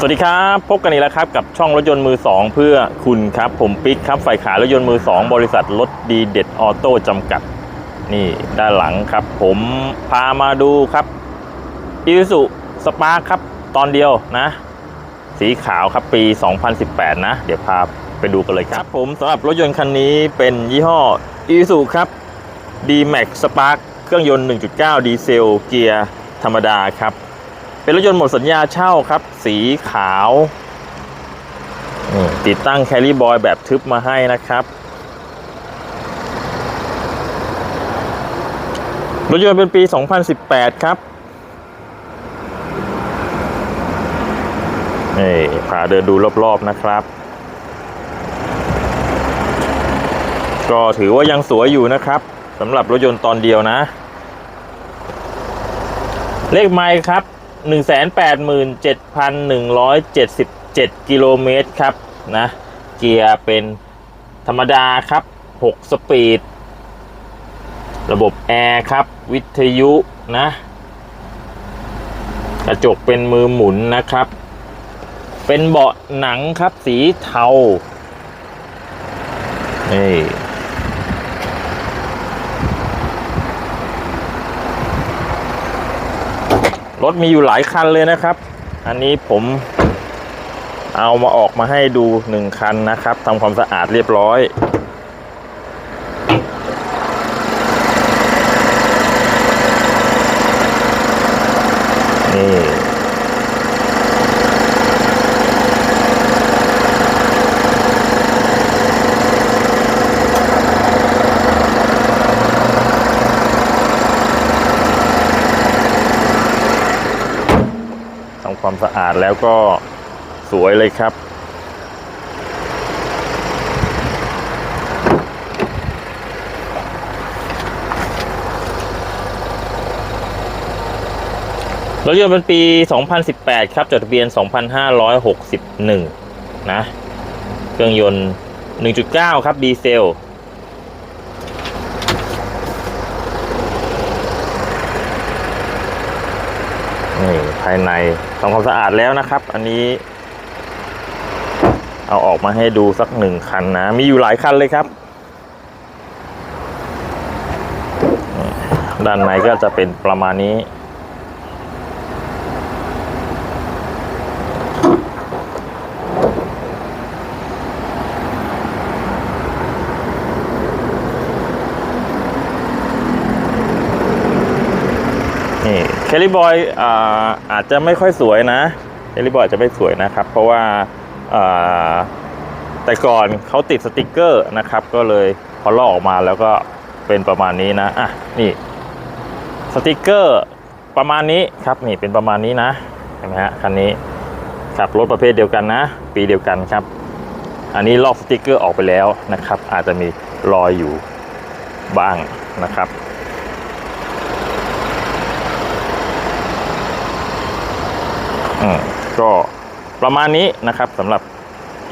สวัสดีครับ พบกันอีกแล้วครับกับช่องรถยนต์มือ 2 เพื่อคุณครับ ผมปิ๊กครับฝ่ายขายรถยนต์มือ 2 บริษัทรถดีเด็ดออโต้จำกัด นี่ด้านหลังครับ ผมพามาดูครับอีซูสปาร์ครับ ตอนเดียวนะ สีขาวครับปี 2018 นะ เดี๋ยวพาไปดูกันเลยครับ ผมสำหรับรถยนต์คันนี้เป็นยี่ห้ออีซูครับ D-Max Spark เครื่องยนต์ 1.9 ดีเซลเกียร์ธรรมดาครับ เป็นรถยนต์หมดสัญญาเช่าครับ สีขาวติดตั้งแคล r ี b บอยแบบทึบมาให้นะครับ รถยนต์เป็นปี 2018 ครับนี่พาเดินดูรอบๆนะครับ ก็ถือว่ายังสวยอยู่นะครับสำหรับรถยนต์ตอนเดียวนะ เลขไมล์ครับ 187,177 กิโลเมตรครับนะ เกียร์เป็นธรรมดาครับ 6 สปีด ระบบแอร์ครับ วิทยุนะ กระจกเป็นมือหมุนนะครับ เป็นเบาะหนังครับสีเทานี่ รถมีอยู่หลายคันเลยนะครับ อันนี้ผมเอามาออกมาให้ดูหนึ่งคันนะครับทำความสะอาดเรียบร้อย นี่ ทำ ความสะอาดแล้วก็สวยเลยครับ รถยนต์เป็นปี 2018 ครับ จดทะเบียน 2561 นะ เครื่องยนต์ 1.9 ครับ ดีเซล นี่ภายในทำความสะอาดแล้วนะครับ อันนี้ เอาออกมาให้ดูสักหนึ่งคันนะ มีอยู่หลายคันเลยครับ ด้านในก็จะเป็นประมาณนี้ นี่เคลลี่บอยอาอาจจะไม่ค่อยสวยนะเคลลี่บอยอาจจะไม่สวยนะครับ เพราะว่าอ่าแต่ก่อนเขาติดสติกเกอร์นะครับ ก็เลยพอลอกออกมาแล้วก็เป็นประมาณนี้นะอะนี่สติกเกอร์ประมาณนี้ครับนี่เป็นประมาณนี้นะเห็นไหมฮะคันนี้ครับรถประเภทเดียวกันนะ ปีเดียวกันครับ อันนี้ลอกสติกเกอร์ออกไปแล้วนะครับ อาจจะมีรอยอยู่บ้างนะครับ อืม ก็ประมาณนี้นะครับสำหรับ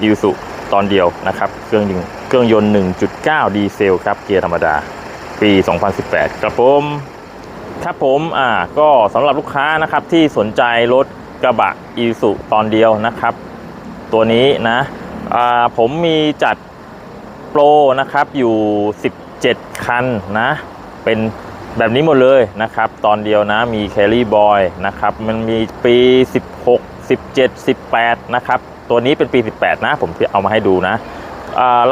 ยูสุตอนเดียวนะครับ เครื่องยนต์เครื่องยนต์ 1.9 ดีเซลครับ เกียร์ธรรมดา ปี 2018 ครับผมครับผมอ่าก็สำหรับลูกค้านะครับที่สนใจรถกระบะอีสุตอนเดียวนะครับ ตัวนี้นะอ่าผมมีจัดโปรนะครับอยู่ 17 คันนะ เป็นแบบนี้หมดเลยนะครับ ตอนเดียวนะมีแคล r ี b บอยนะครับ มันมีปี 16 17 18 นะครับ ตัวนี้เป็นปี 18 นะ ผมเอามาให้ดูนะ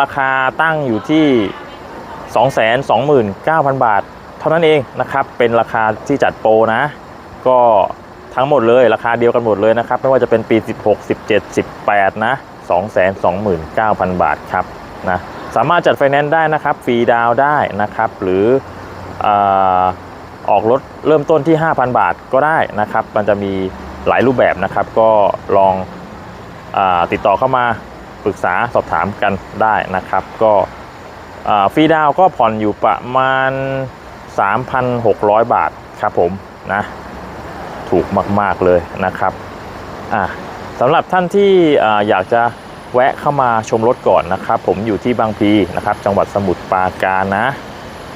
ราคาตั้งอยู่ที่ 229,000 บาท เท่านั้นเองนะครับ เป็นราคาที่จัดโปรนะ ก็ทั้งหมดเลยราคาเดียวกันหมดเลยนะครับ ไม่ว่าจะเป็นปี 16 17 18 นะ 229,000 บาทครับนะสามารถจัดไฟแนนซ์ได้นะครับฟรีดาวได้นะครับ หรืออออกรถเริ่มต้นที่ 5,000 บาทก็ได้นะครับ มันจะมี หลายรูปแบบนะครับ ก็ลองอติดต่อเข้ามาปรึกษาสอบถามกันได้นะครับ ก็ฟรีดาวก็ผ่อนอยู่ประมาณ 3,600 บาทครับผมนะถูกมาก ๆ เลยนะครับสำหรับท่านที่ออยากจะแวะเข้ามาชมรถก่อนนะครับ ผมอยู่ที่บางพีนะครับ จังหวัดสมุทรปราการนะ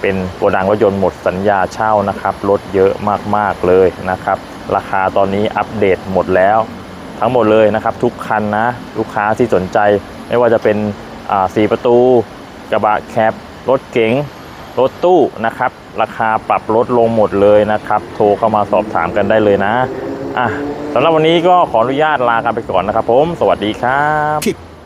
เป็นโกดังรถยนต์หมดสัญญาเช่านะครับรถเยอะมากๆเลยนะครับ ราคาตอนนี้อัปเดตหมดแล้ว ทั้งหมดเลยนะครับ ทุกคันนะลูกค้าที่สนใจ ไม่ว่าจะเป็นสี่ประตู กระบะแคปรถเก๋งรถตู้นะครับ ราคาปรับลดลงหมดเลยนะครับ โทรเข้ามาสอบถามกันได้เลยนะอะสำหรับวันนี้ก็ขออนุญาตลากันไปก่อนนะครับผม สวัสดีครับ